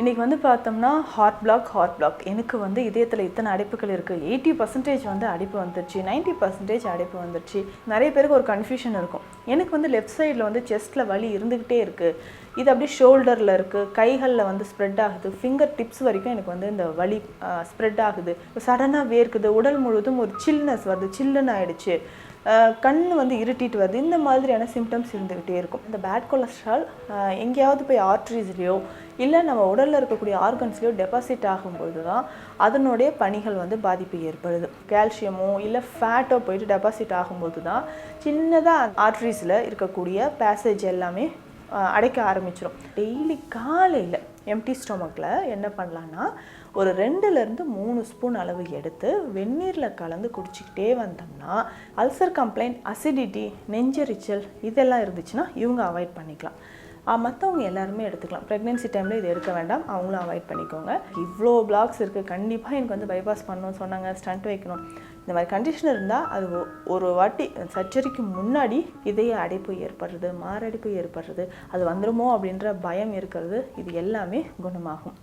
இன்றைக்கி வந்து பார்த்தோம்னா ஹார்ட் பிளாக் ஹார்ட் பிளாக் எனக்கு வந்து இதயத்தில் இத்தனை அடைப்புகள் இருக்குது எயிட்டி பர்சன்டேஜ் வந்து அடைப்பு வந்துருச்சு. 90% பர்சன்டேஜ் அடைப்பு வந்துருச்சு. நிறைய பேருக்கு ஒரு கன்ஃபியூஷன் இருக்கும். எனக்கு வந்து லெஃப்ட் சைடில் வந்து செஸ்ட்டில் வலி இருந்துக்கிட்டே இருக்குது இது அப்படியே ஷோல்டரில் இருக்குது கைகளில் வந்து ஸ்ப்ரெட் ஆகுது. ஃபிங்கர் டிப்ஸ் வரைக்கும் எனக்கு வந்து இந்த வலி ஸ்ப்ரெட் ஆகுது. சடனாக வேர்க்குது. உடல் முழுவதும் ஒரு சில்னஸ் வருது. சில்லுன்னு ஆகிடுச்சு கண் வந்து இருட்டிட்டு வருது. இந்த மாதிரியான சிம்டம்ஸ் இருந்துக்கிட்டே இருக்கும். இந்த பேட் கொலஸ்ட்ரால் எங்கேயாவது போய் ஆர்ட்ரிஸ்லேயோ இல்லை நம்ம உடலில் இருக்கக்கூடிய ஆர்கன்ஸ்லேயோ டெபாசிட் ஆகும்போது தான் அதனுடைய பணிகள் வந்து பாதிப்பு ஏற்படுது. கால்சியமோ இல்லை ஃபேட்டோ போயிட்டு டெபாசிட் ஆகும்போது தான் சின்னதாக ஆர்ட்ரிஸில் இருக்கக்கூடிய பேசேஜ் எல்லாமே அடைக்க ஆரம்பிச்சிடும் டெய்லி காலையில் எம்டி ஸ்டொமக்கில் என்ன பண்ணலான்னா ஒரு ரெண்டுலேருந்து மூணு ஸ்பூன் அளவு எடுத்து வெந்நீரில் கலந்து குடிச்சிக்கிட்டே வந்தோம்னா அல்சர் கம்ப்ளைண்ட் அசிடிட்டி நெஞ்சரிச்சல் இதெல்லாம் இருந்துச்சுன்னா இவங்க அவாய்ட் பண்ணிக்கலாம். மற்றவங்க எல்லாருமே எடுத்துக்கலாம். ப்ரெக்னென்சி டைமில் இது எடுக்க வேண்டாம். அவங்களும் அவாய்ட் பண்ணிக்கோங்க. இவ்வளோ பிளாக்ஸ் இருக்குது கண்டிப்பாக எனக்கு வந்து பைபாஸ் பண்ணணும்னு சொன்னாங்க. ஸ்டண்ட் வைக்கணும். இந்த மாதிரி கண்டிஷன் இருந்தால் அது ஒரு வாட்டி சர்ஜரிக்கு முன்னாடி இதய அடைப்பு ஏற்படுறது மாரடைப்பு ஏற்படுறது அது வந்துடுமோ அப்படின்ற பயம் இருக்கிறது இது எல்லாமே குணமாகும்.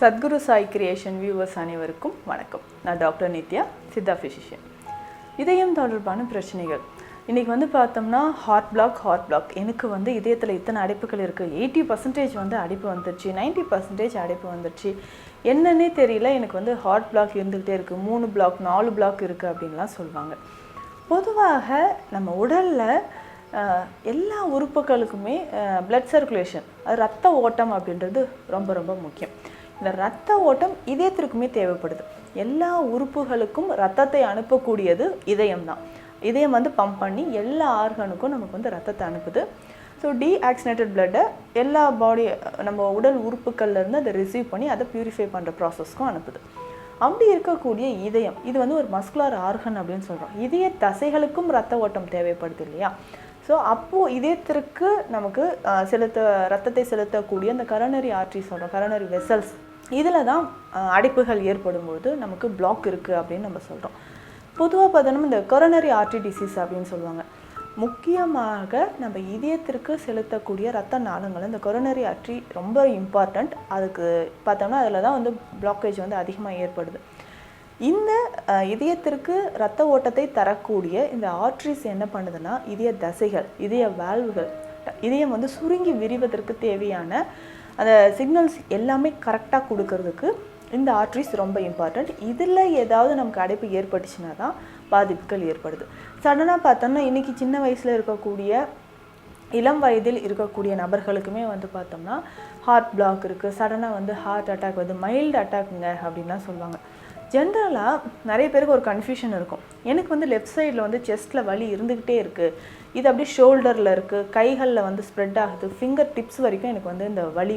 சத்குரு சாய் கிரியேஷன் வியூவர்ஸ் அனைவருக்கும் வணக்கம். நான் டாக்டர் நித்யா சித்தா ஃபிசிஷியன் இதயம் தொடர்பான பிரச்சனைகள். இன்றைக்கி வந்து பார்த்தோம்னா ஹார்ட் பிளாக் ஹார்ட் பிளாக் எனக்கு வந்து இதயத்தில் இத்தனை அடைப்புகள் இருக்குது எயிட்டி பர்சன்டேஜ் வந்து அடைப்பு வந்துருச்சு. 90% பர்சன்டேஜ் அடைப்பு வந்துருச்சு. என்னன்னே தெரியல. எனக்கு வந்து ஹார்ட் பிளாக் இருந்துக்கிட்டே இருக்குது மூணு பிளாக் நாலு பிளாக் இருக்குது அப்படின்லாம் சொல்லுவாங்க பொதுவாக நம்ம உடலில் எல்லா உறுப்புகளுக்குமே பிளட் சர்க்குலேஷன் அது ரத்த ஓட்டம் அப்படின்றது ரொம்ப ரொம்ப முக்கியம். இந்த ரத்த ஓட்டம் இதயத்திற்குமே தேவைப்படுது. எல்லா உறுப்புகளுக்கும் ரத்தத்தை அனுப்பக்கூடியது இதயம் தான் இதயம் வந்து பம்ப் பண்ணி எல்லா ஆர்கனுக்கும் நமக்கு வந்து ரத்தத்தை அனுப்புது. ஸோ டீஆக்சினேட்டட் பிளட்டை எல்லா பாடி நம்ம உடல் உறுப்புகள்லேருந்து அதை ரிசீவ் பண்ணி அதை ப்யூரிஃபை பண்ணுற ப்ராசஸ்க்கும் அனுப்புது. அப்படி இருக்கக்கூடிய இதயம் இது வந்து ஒரு மஸ்குலார் ஆர்கன் அப்படின்னு சொல்கிறோம் இதய தசைகளுக்கும் ரத்த ஓட்டம் தேவைப்படுது இல்லையா? ஸோ அப்போது இதயத்திற்கு நமக்கு செலுத்த ரத்தத்தை செலுத்தக்கூடிய அந்த கரோனரி ஆர்ட்ரி சொல்கிறோம் கரோனரி வெசல்ஸ் இதில் தான் அடைப்புகள் ஏற்படும்போது நமக்கு பிளாக் இருக்குது அப்படின்னு நம்ம சொல்கிறோம் பொதுவாக பார்த்தோன்னா இந்த கொரோனரி ஆர்ட்ரி டிசீஸ் அப்படின்னு சொல்லுவாங்க. முக்கியமாக நம்ம இதயத்திற்கு செலுத்தக்கூடிய ரத்த நாளங்கள் இந்த கொரோனரி ஆர்ட்ரி ரொம்ப இம்பார்ட்டண்ட் அதுக்கு பார்த்தோம்னா அதில் தான் வந்து பிளாக்கேஜ் வந்து அதிகமாக ஏற்படுது. இந்த இதயத்திற்கு ரத்த ஓட்டத்தை தரக்கூடிய இந்த ஆர்ட்ரிஸ் என்ன பண்ணுதுன்னா இதய தசைகள் இதய வால்வுகள் இதயம் வந்து சுருங்கி விரிவதற்கு தேவையான அந்த சிக்னல்ஸ் எல்லாமே கரெக்டாக கொடுக்கறதுக்கு இந்த ஆர்ட்ரிஸ் ரொம்ப இம்பார்ட்டண்ட் இதில் ஏதாவது நமக்கு அடைப்பு ஏற்பட்டுச்சுன்னா தான் பாதிப்புகள் ஏற்படுது. சடனாக பார்த்தோம்னா இன்றைக்கி சின்ன வயசில் இருக்கக்கூடிய இளம் வயதில் இருக்கக்கூடிய நபர்களுக்குமே வந்து பார்த்தோம்னா ஹார்ட் பிளாக் இருக்குது சடனாக வந்து ஹார்ட் அட்டாக் வந்து மைல்டு அட்டாக்குங்க அப்படின்லாம் சொல்லுவாங்க. ஜென்ரலாக நிறைய பேருக்கு ஒரு கன்ஃபியூஷன் இருக்கும். எனக்கு வந்து லெஃப்ட் சைடில் வந்து செஸ்ட்டில் வலி இருந்துக்கிட்டே இருக்குது இது அப்படியே ஷோல்டரில் இருக்குது கைகளில் வந்து ஸ்ப்ரெட் ஆகுது. ஃபிங்கர் டிப்ஸ் வரைக்கும் எனக்கு வந்து இந்த வலி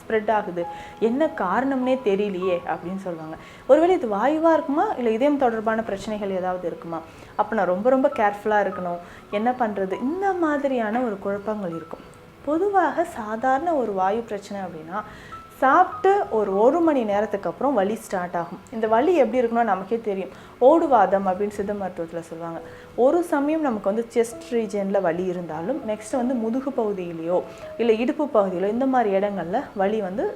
ஸ்ப்ரெட் ஆகுது. என்ன காரணம்னே தெரியலையே அப்படின்னு சொல்லுவாங்க. ஒருவேளை இது வாயுவாக இருக்குமா? இல்லை இதயம் தொடர்பான பிரச்சனைகள் ஏதாவது இருக்குமா? அப்போ நான் ரொம்ப ரொம்ப கேர்ஃபுல்லாக இருக்கணும். என்ன பண்ணுறது இந்த மாதிரியான ஒரு குழப்பங்கள் இருக்கும். பொதுவாக சாதாரண ஒரு வாயு பிரச்சனை அப்படின்னா சாப்பிட்டு ஒரு ஒரு மணி நேரத்துக்கு அப்புறம் வலி ஸ்டார்ட் ஆகும். இந்த வலி எப்படி இருக்குன்னா நமக்கே தெரியும். ஓடுவாதம் அப்படின்னு சித்த மருத்துவத்தில் சொல்லுவாங்க. ஒரு சமயம் நமக்கு வந்து செஸ்ட் ரீஜனில் வலி இருந்தாலும் நெக்ஸ்ட் வந்து முதுகு பகுதியிலையோ இல்லை இடுப்பு பகுதியிலோ இந்த மாதிரி இடங்கள்ல வலி வந்து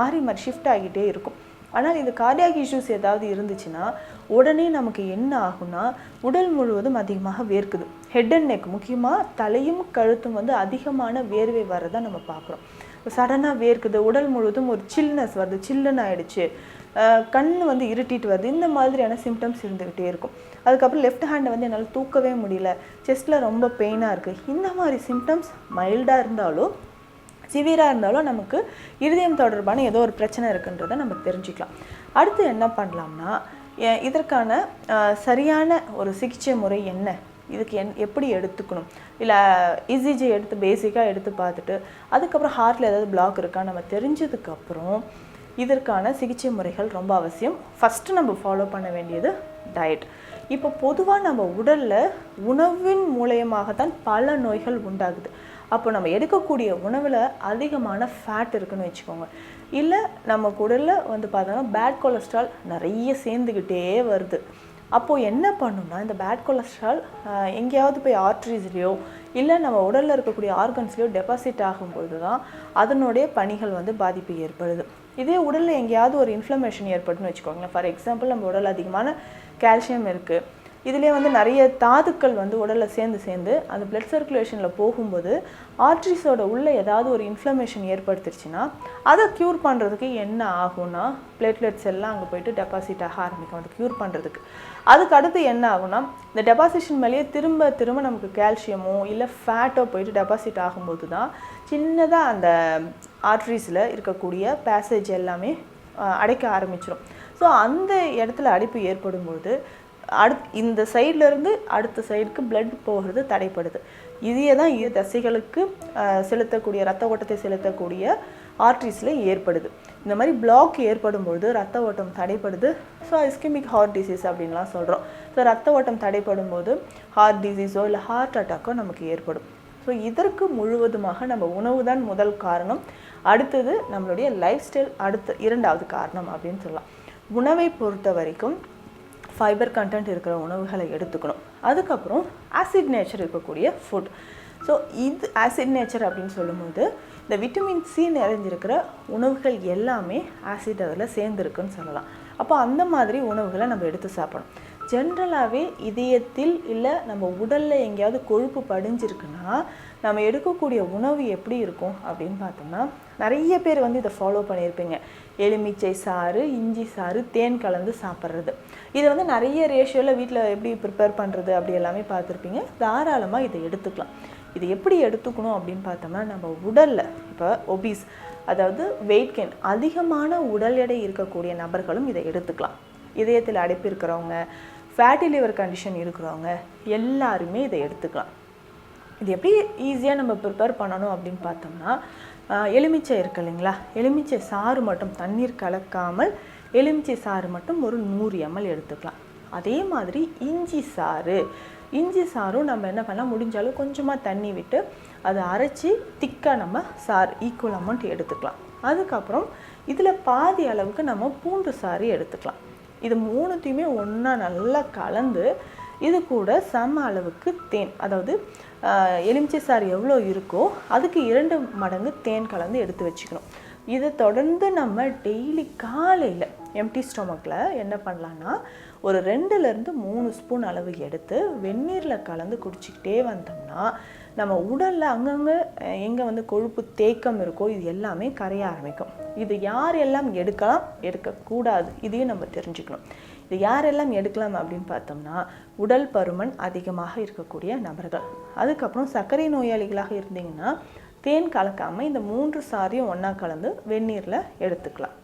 மாறி மாறி ஷிஃப்ட் ஆகிட்டே இருக்கும். ஆனால் இது கார்டியாக் இஷ்யூஸ் ஏதாவது இருந்துச்சுன்னா உடனே நமக்கு என்ன ஆகும்னா உடல் முழுவதும் அதிகமாக வேர்க்குது. ஹெட் அண்ட் நெக் முக்கியமாக தலையும் கழுத்தும் வந்து அதிகமான வேர்வை வரதான் நம்ம பார்க்குறோம். சடனாக வேர்க்குது உடல் முழுவதும் ஒரு சில்னஸ் வருது சில்லுன்னு ஆயிடுச்சு. கண் வந்து இருட்டிட்டு வருது. இந்த மாதிரியான சிம்டம்ஸ் இருந்துக்கிட்டே இருக்கும். அதுக்கப்புறம் லெஃப்ட் ஹேண்டை வந்து என்னால் தூக்கவே முடியல. செஸ்ட்டில் ரொம்ப பெயினாக இருக்குது இந்த மாதிரி சிம்டம்ஸ் மைல்டாக இருந்தாலும் சிவியராக இருந்தாலும் நமக்கு இருதயம் தொடர்பான ஏதோ ஒரு பிரச்சனை இருக்குன்றதை நம்ம தெரிஞ்சுக்கலாம். அடுத்து என்ன பண்ணலாம்னா இதற்கான சரியான ஒரு சிகிச்சை முறை என்ன? இதுக்கு என் எப்படி எடுத்துக்கணும்? இல்லை இசிஜி எடுத்து பேசிக்காக எடுத்து பார்த்துட்டு அதுக்கப்புறம் ஹார்ட்டில் ஏதாவது பிளாக் இருக்கா? நம்ம தெரிஞ்சதுக்கப்புறம் இதற்கான சிகிச்சை முறைகள் ரொம்ப அவசியம். ஃபஸ்ட்டு நம்ம ஃபாலோ பண்ண வேண்டியது டயட் இப்போ பொதுவாக நம்ம உடலில் உணவின் மூலயமாக தான் பல நோய்கள் உண்டாகுது. அப்போ நம்ம எடுக்கக்கூடிய உணவில் அதிகமான ஃபேட் இருக்குன்னு வச்சுக்கோங்க. இல்லை நம்ம உடலில் வந்து பார்த்தோன்னா பேட் கொலஸ்ட்ரால் நிறைய சேர்ந்துக்கிட்டே வருது. அப்போது என்ன பண்ணுன்னா இந்த பேட் கொலஸ்ட்ரால் எங்கேயாவது போய் ஆர்ட்ரிஸ்லேயோ இல்லை நம்ம உடலில் இருக்கக்கூடிய ஆர்கன்ஸ்லேயோ டெபாசிட் ஆகும்பொழுது தான் அதனுடைய பணிகள் வந்து பாதிப்பு ஏற்படுது. இதே உடலில் எங்கேயாவது ஒரு இன்ஃப்ளமேஷன் ஏற்படுதுன்னு வச்சுக்கோங்களேன். ஃபார் எக்ஸாம்பிள் நம்ம உடல் அதிகமான கால்சியம் இருக்குது இதுலேயே வந்து நிறைய தாதுக்கள் வந்து உடலில் சேர்ந்து சேர்ந்து அந்த பிளட் சர்க்குலேஷனில் போகும்போது ஆர்ட்ரிஸோட உள்ள ஏதாவது ஒரு இன்ஃப்ளமேஷன் ஏற்படுத்திருச்சுன்னா அதை க்யூர் பண்ணுறதுக்கு என்ன ஆகும்னா பிளேட்லெட்ஸ் எல்லாம் அங்கே போயிட்டு டெபாசிட் ஆக ஆரம்பிக்கும். அதை க்யூர் பண்ணுறதுக்கு அதுக்கு அடுத்து என்ன ஆகும்னா இந்த டெபாசிஷன் மேலேயே திரும்ப திரும்ப நமக்கு கால்சியமோ இல்லை ஃபேட்டோ போயிட்டு டெபாசிட் ஆகும்போது தான் சின்னதாக அந்த ஆர்ட்ரிஸில் இருக்கக்கூடிய பேசேஜ் எல்லாமே அடைக்க ஆரம்பிச்சிடும் ஸோ அந்த இடத்துல அடைப்பு ஏற்படும்போது அடுத் இந்த சைட்லேருந்து இருந்து அடுத்த சைடுக்கு பிளட் போகிறது தடைப்படுது. இதையே தான் இரு தசைகளுக்கு செலுத்தக்கூடிய ரத்த ஓட்டத்தை செலுத்தக்கூடிய ஆர்ட்ரிஸில் ஏற்படுது. இந்த மாதிரி பிளாக் ஏற்படும் பொழுது ரத்த ஓட்டம் தடைப்படுது. ஸோ இஸ்கிமிக் ஹார்ட் டிசீஸ் அப்படின்லாம் சொல்கிறோம் ஸோ ரத்த ஓட்டம் தடைப்படும் போது ஹார்ட் டிசீஸோ இல்லை ஹார்ட் அட்டாக்கோ நமக்கு ஏற்படும். ஸோ இதற்கு முழுவதுமாக நம்ம உணவு தான் முதல் காரணம். அடுத்தது நம்மளுடைய லைஃப் ஸ்டைல் அடுத்த இரண்டாவது காரணம் அப்படின்னு சொல்லலாம். உணவை பொறுத்த வரைக்கும் ஃபைபர் கண்டென்ட் இருக்கிற உணவுகளை எடுத்துக்கணும். அதுக்கப்புறம் ஆசிட் நேச்சர் இருக்கக்கூடிய ஃபுட் ஸோ இது ஆசிட் நேச்சர் அப்படின்னு சொல்லும்போது இந்த விட்டமின் சி நிறைஞ்சிருக்கிற உணவுகள் எல்லாமே ஆசிட் அதில் சேர்ந்துருக்குன்னு சொல்லலாம். அப்போ அந்த மாதிரி உணவுகளை நம்ம எடுத்து சாப்பிடணும். ஜென்ரலாகவே இதயத்தில் இல்லை நம்ம உடலில் எங்கேயாவது கொழுப்பு படிஞ்சிருக்குன்னா நம்ம எடுக்கக்கூடிய உணவு எப்படி இருக்கும் அப்படின்னு பார்த்தோம்னா நிறைய பேர் வந்து இதை ஃபாலோ பண்ணியிருப்பீங்க. எலுமிச்சை சாறு இஞ்சி சாறு தேன் கலந்து சாப்பிட்றது. இது வந்து நிறைய ரேஷியோவில் வீட்டில் எப்படி ப்ரிப்பேர் பண்ணுறது அப்படி எல்லாமே பார்த்துருப்பீங்க. தாராளமாக இதை எடுத்துக்கலாம். இது எப்படி எடுத்துக்கணும் அப்படின்னு பார்த்தோம்னா நம்ம உடலில் இப்போ ஒபீஸ் அதாவது வெயிட் கெயின் அதிகமான உடல் எடை இருக்கக்கூடிய நபர்களும் இதை எடுத்துக்கலாம். இதயத்தில் அடைப்பு இருக்கிறவங்க ஃபேட்டி லிவர் கண்டிஷன் இருக்கிறவங்க எல்லாருமே இதை எடுத்துக்கலாம். இது எப்படி ஈஸியாக நம்ம ப்ரிப்பேர் பண்ணணும் அப்படின்னு பார்த்தோம்னா எலுமிச்சை இருக்கு இல்லைங்களா? எலுமிச்சை சாறு மட்டும் தண்ணீர் கலக்காமல் எலுமிச்சை சாறு மட்டும் ஒரு நூறு எம்எல் எடுத்துக்கலாம். அதே மாதிரி இஞ்சி சாறு. இஞ்சி சாறும் நம்ம என்ன பண்ணலாம்? முடிஞ்சாலும் கொஞ்சமாக தண்ணி விட்டு அதை அரைச்சி திக்காக நம்ம சாறு ஈக்குவல் அமௌண்ட் எடுத்துக்கலாம். அதுக்கப்புறம் இதில் பாதி அளவுக்கு நம்ம பூண்டு சாறு எடுத்துக்கலாம். இது மூணுத்தையுமே ஒன்றா நல்லா கலந்து இது கூட சம அளவுக்கு தேன். அதாவது எலுமிச்சை சாறு எவ்வளோ இருக்கோ அதுக்கு இரண்டு மடங்கு தேன் கலந்து எடுத்து வச்சுக்கணும். இதை தொடர்ந்து நம்ம டெய்லி காலையில் எம்டி ஸ்டொமக்கில் என்ன பண்ணலான்னா ஒரு ரெண்டுலேருந்து மூணு ஸ்பூன் அளவு எடுத்து வெந்நீரில் கலந்து குடிச்சிக்கிட்டே வந்தோம்னா நம்ம உடலில் அங்கங்கே எங்கே வந்து கொழுப்பு தேக்கம் இருக்கோ இது எல்லாமே கரைய ஆரம்பிக்கும். இது யார் எல்லாம் எடுக்கலாம் எடுக்கக்கூடாது இதையும் நம்ம தெரிஞ்சுக்கணும். இது யாரெல்லாம் எடுக்கலாம் அப்படின்னு பார்த்தோம்னா உடல் பருமன் அதிகமாக இருக்கக்கூடிய நபர்கள். அதுக்கப்புறம் சர்க்கரை நோயாளிகளாக இருந்தீங்கன்னா தேன் கலக்காமல் இந்த மூன்று சாரையும் ஒன்றா கலந்து வெந்நீரில் எடுத்துக்கலாம்.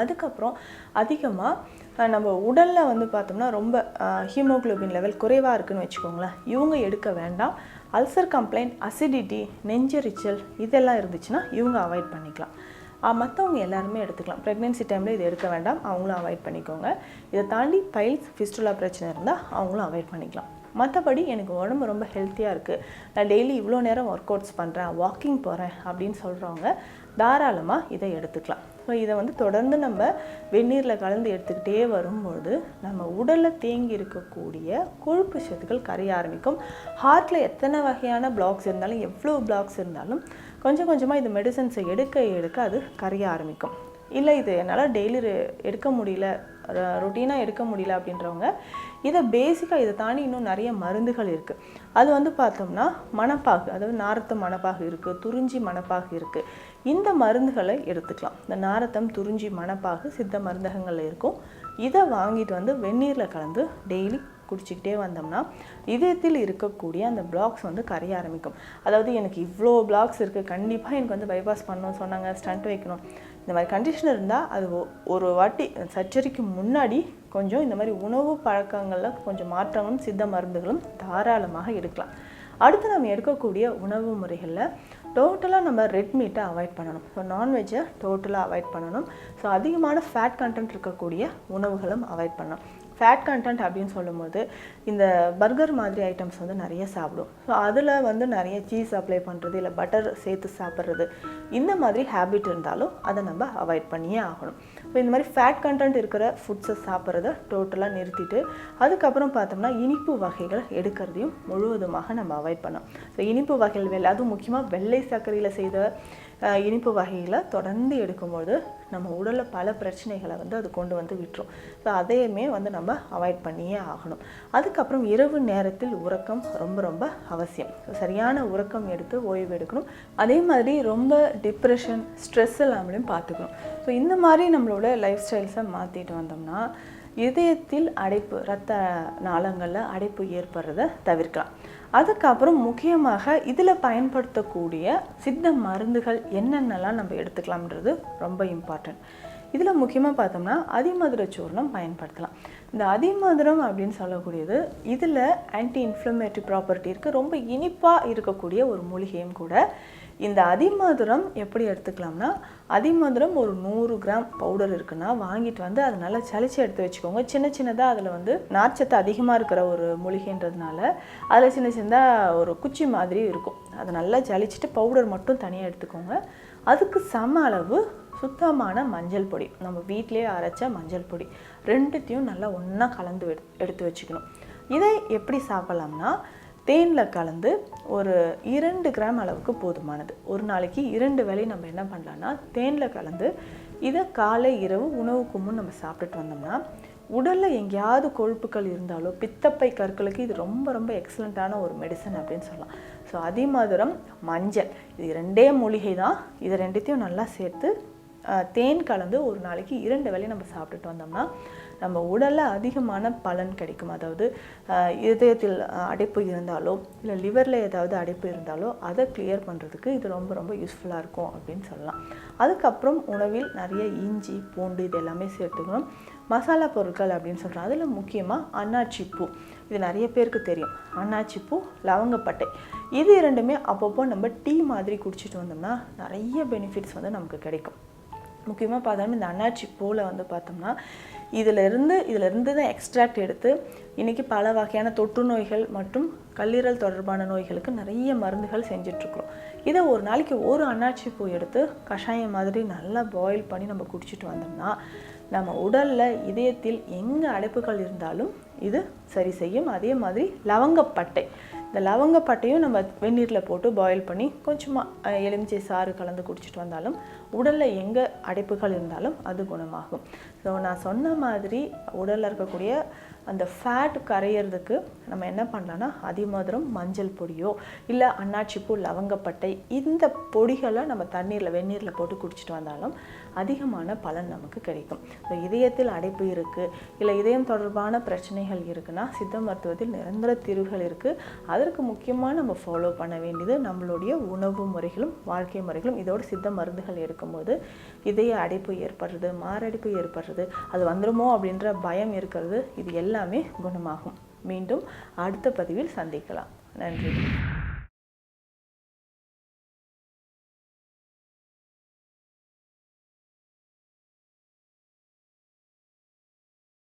அதுக்கப்புறம் அதிகமாக நம்ம உடலில் வந்து பார்த்தோம்னா ரொம்ப ஹீமோகுளோபின் லெவல் குறைவாக இருக்குன்னு வச்சுக்கோங்களேன். இவங்க எடுக்க வேண்டாம். அல்சர் கம்ப்ளைண்ட் அசிடிட்டி நெஞ்செரிச்சல் இதெல்லாம் இருந்துச்சுன்னா இவங்க அவாய்ட் பண்ணிக்கலாம். மற்றவங்க எல்லாருமே எடுத்துக்கலாம். ப்ரெக்னென்சி டைமில் இது எடுக்க வேண்டாம். அவங்களும் அவாய்ட் பண்ணிக்கோங்க. இதை தாண்டி பைல்ஸ் ஃபிஸ்டுலா பிரச்சனை இருந்தால் அவங்களும் அவாய்ட் பண்ணிக்கலாம். மற்றபடி எனக்கு உடம்பு ரொம்ப ஹெல்த்தியாக இருக்குது நான் டெய்லி இவ்வளோ நேரம் ஒர்க் அவுட்ஸ் பண்ணுறேன் வாக்கிங் போகிறேன் அப்படின்னு சொல்கிறவங்க தாராளமாக இதை எடுத்துக்கலாம். ஸோ இதை வந்து தொடர்ந்து நம்ம வெந்நீரில் கலந்து எடுத்துக்கிட்டே வரும்போது நம்ம உடலில் தேங்கி இருக்கக்கூடிய கொழுப்பு சத்துக்கள் கரைய ஆரம்பிக்கும். ஹார்ட்டில் எத்தனை வகையான பிளாக்ஸ் இருந்தாலும் எவ்வளோ பிளாக்ஸ் இருந்தாலும் கொஞ்சம் கொஞ்சமாக இது மெடிசன்ஸை எடுக்க எடுக்க அது கரைய ஆரம்பிக்கும். இல்லை இது என்னால் டெய்லி எடுக்க முடியல ரொட்டீனாக எடுக்க முடியல அப்படின்றவங்க இதை பேசிக்காக இதை தாண்டி இன்னும் நிறைய மருந்துகள் இருக்குது அது வந்து பார்த்தோம்னா மணப்பாகு அதாவது நாரத்தம் மணப்பாகு இருக்குது துறிஞ்சி மணப்பாகு இருக்குது இந்த மருந்துகளை எடுத்துக்கலாம். இந்த நாரத்தம் துறிஞ்சி மணப்பாகு சித்த மருந்தகங்களில் இருக்கும். இதை வாங்கிட்டு வந்து வெந்நீரில் கலந்து டெய்லி குடிச்சிக்கிட்டே வந்தோம்னா இதயத்தில் இருக்கக்கூடிய அந்த பிளாக்ஸ் வந்து கரைய ஆரம்பிக்கும். அதாவது எனக்கு இவ்வளோ பிளாக்ஸ் இருக்குது கண்டிப்பாக எனக்கு வந்து பைபாஸ் பண்ணணும் சொன்னாங்க ஸ்டண்ட் வைக்கணும். இந்த மாதிரி கண்டிஷன் இருந்தால் அது ஒ- ஒரு வாட்டி சர்ஜரிக்கு முன்னாடி கொஞ்சம் இந்த மாதிரி உணவு பழக்கங்களில் கொஞ்சம் மாற்றங்களும் சித்த மருந்துகளும் தாராளமாக எடுக்கலாம் அடுத்து நம்ம எடுக்கக்கூடிய உணவு முறைகளில் டோட்டலாக நம்ம ரெட் மீட்டை அவாய்ட் பண்ணணும். ஸோ நான்வெஜ்ஜை டோட்டலாக அவாய்ட் பண்ணணும். ஸோ அதிகமான ஃபேட் கண்டென்ட் இருக்கக்கூடிய உணவுகளும் அவாய்ட் பண்ணணும். ஃபேட் கண்டென்ட் அப்படின்னு சொல்லும்போது இந்த பர்கர் மாதிரி ஐட்டம்ஸ் வந்து நிறைய சாப்பிடும். ஸோ அதில் வந்து நிறைய சீஸ் அப்ளை பண்ணுறது இல்லை பட்டர் சேர்த்து சாப்பிட்றது இந்த மாதிரி ஹேபிட் இருந்தாலும் அதை நம்ம அவாய்ட் பண்ணியே ஆகணும். ஸோ இந்த மாதிரி ஃபேட் கண்டென்ட் இருக்கிற ஃபுட்ஸை சாப்பிட்றத டோட்டலாக நிறுத்திட்டு அதுக்கப்புறம் பார்த்தோம்னா இனிப்பு வகைகள் எடுக்கிறதையும் முழுவதுமாக நம்ம அவாய்ட் பண்ணோம் ஸோ இனிப்பு வகைகள் வெள்ளை அதுவும் முக்கியமாக வெள்ளை சர்க்கரையில் செய்த இனிப்பு வகைகளை தொடர்ந்து எடுக்கும்போது நம்ம உடலில் பல பிரச்சனைகளை வந்து அது கொண்டு வந்து விட்டுரும். ஸோ அதையுமே வந்து நம்ம அவாய்ட் பண்ணியே ஆகணும். அதுக்கப்புறம் இரவு நேரத்தில் உறக்கம் ரொம்ப ரொம்ப அவசியம். ஸோ சரியான உறக்கம் எடுத்து ஓய்வு எடுக்கணும். அதே மாதிரி ரொம்ப டிப்ரெஷன் ஸ்ட்ரெஸ் இல்லாமலையும் பார்த்துக்கணும். ஸோ இந்த மாதிரி நம்மளோட லைஃப் ஸ்டைல்ஸை மாற்றிட்டு வந்தோம்னா இதயத்தில் அடைப்பு இரத்த நாளங்களில் அடைப்பு ஏற்படுறதை தவிர்க்கலாம். அதுக்கப்புறம் முக்கியமாக இதில் பயன்படுத்தக்கூடிய சித்த மருந்துகள் என்னென்னலாம் நம்ம எடுத்துக்கலாம்ன்றது ரொம்ப இம்பார்ட்டன்ட் இதில் முக்கியமாக பார்த்தோம்னா அதிமதுர சூர்ணம் பயன்படுத்தலாம். இந்த அதிமதுரம் அப்படின்னு சொல்லக்கூடியது இதில் ஆன்டி இன்ஃப்ளமேட்டரி ப்ராப்பர்ட்டி இருக்குது ரொம்ப இனிப்பாக இருக்கக்கூடிய ஒரு மூலிகையும் கூட. இந்த அதிமதுரம் எப்படி எடுத்துக்கலாம்னா அதிமதுரம் ஒரு நூறு கிராம் பவுடர் இருக்குன்னா வாங்கிட்டு வந்து அதை நல்லா சளிச்சு எடுத்து வச்சுக்கோங்க. சின்ன சின்னதாக அதில் வந்து நார்ச்சத்து அதிகமாக இருக்கிற ஒரு மூலிகைன்றதுனால அதில் சின்ன சின்னதாக ஒரு குச்சி மாதிரி இருக்கும். அதை நல்லா ஜலிச்சுட்டு பவுடர் மட்டும் தனியாக எடுத்துக்கோங்க. அதுக்கு சம அளவு சுத்தமான மஞ்சள் பொடி. நம்ம வீட்டிலேயே அரைச்ச மஞ்சள் பொடி. ரெண்டுத்தையும் நல்லா ஒன்றா கலந்து எடுத்து வச்சுக்கணும். இதை எப்படி சாப்பிட்லாம்னா தேனில் கலந்து ஒரு இரண்டு கிராம் அளவுக்கு போதுமானது. ஒரு நாளைக்கு இரண்டு வேலையும் நம்ம என்ன பண்ணலான்னா தேனில் கலந்து இதை காலை இரவு உணவுக்கு முன் நம்ம சாப்பிட்டுட்டு வந்தோம்னா உடலில் எங்கேயாவது கொழுப்புகள் இருந்தாலோ பித்தப்பை கற்களுக்கு இது ரொம்ப ரொம்ப எக்ஸலண்ட்டான ஒரு மெடிசன் அப்படின்னு சொல்லலாம். ஸோ அதிமதுரம் மஞ்சள் இது ரெண்டே மூலிகை தான். இது ரெண்டுத்தையும் நல்லா சேர்த்து தேன் கலந்து ஒரு நாளைக்கு இரண்டு வேலையும் நம்ம சாப்பிட்டுட்டு வந்தோம்னா நம்ம உடலில் அதிகமான பலன் கிடைக்கும். அதாவது இதயத்தில் அடைப்பு இருந்தாலோ இல்லை லிவரில் ஏதாவது அடைப்பு இருந்தாலோ அதை கிளியர் பண்ணுறதுக்கு இது ரொம்ப ரொம்ப யூஸ்ஃபுல்லாக இருக்கும் அப்படின்னு சொல்லலாம். அதுக்கப்புறம் உணவில் நிறைய இஞ்சி பூண்டு இது எல்லாமே சேர்த்துக்கணும். மசாலா பொருட்கள் அப்படின்னு சொல்கிறோம் அதில் முக்கியமாக அன்னாச்சி பூ. இது நிறைய பேருக்கு தெரியும். அன்னாச்சி பூ லவங்கப்பட்டை. இது இரண்டுமே அப்பப்போ நம்ம டீ மாதிரி குடிச்சிட்டு வந்தோம்னா நிறைய பெனிஃபிட்ஸ் வந்து நமக்கு கிடைக்கும். முக்கியமாக பார்த்தோம்னா இந்த அன்னாச்சி பூவில் வந்து பார்த்தோம்னா இதிலிருந்து இதிலிருந்து தான் எக்ஸ்ட்ராக்ட் எடுத்து இன்றைக்கி பல வகையான தொற்று நோய்கள் மற்றும் கல்லீரல் தொடர்பான நோய்களுக்கு நிறைய மருந்துகள் செஞ்சிட்ருக்குறோம். இதை ஒரு நாளைக்கு ஒரு அன்னாச்சி பூ எடுத்து கஷாயம் மாதிரி நல்லா பாயில் பண்ணி நம்ம குடிச்சிட்டு வந்தோம்னா நம்ம உடலில் இதயத்தில் எங்கே அடைப்புகள் இருந்தாலும் இது சரி செய்யும். அதே மாதிரி லவங்கப்பட்டை. இந்த லவங்கப்பட்டையும் நம்ம வெந்நீரில் போட்டு பாயில் பண்ணி கொஞ்சமாக எலுமிச்சை சாறு கலந்து குடிச்சிட்டு வந்தாலும் உடலில் எங்கே அடைப்புகள் இருந்தாலும் அது குணமாகும். ஸோ நான் சொன்ன மாதிரி உடலில் இருக்கக்கூடிய அந்த ஃபேட் கரையிறதுக்கு நம்ம என்ன பண்ணலான்னா அதிமதுரம் மஞ்சள் பொடியோ இல்லை அன்னாச்சிப்பூ லவங்கப்பட்டை இந்த பொடிகளை நம்ம தண்ணீரில் வெந்நீரில் போட்டு குடிச்சிட்டு வந்தாலும் அதிகமான பலன் நமக்கு கிடைக்கும். இப்போ இதயத்தில் அடைப்பு இருக்குது இல்லை இதயம் தொடர்பான பிரச்சனைகள் இருக்குன்னா சித்த மருத்துவத்தில் நிரந்தர தீர்வுகள் இருக்குது அதற்கு முக்கியமாக நம்ம ஃபாலோ பண்ண வேண்டியது நம்மளுடைய உணவு முறைகளும் வாழ்க்கை முறைகளும். இதோட சித்த மருந்துகள் எடுக்கும்போது இதய அடைப்பு ஏற்படுறது மாரடைப்பு ஏற்படுறது அது வந்துருமோ அப்படின்ற பயம் இருக்கிறது இது எல்லாமே குணமாகும். மீண்டும் அடுத்த பதிவில் சந்திக்கலாம். நன்றி.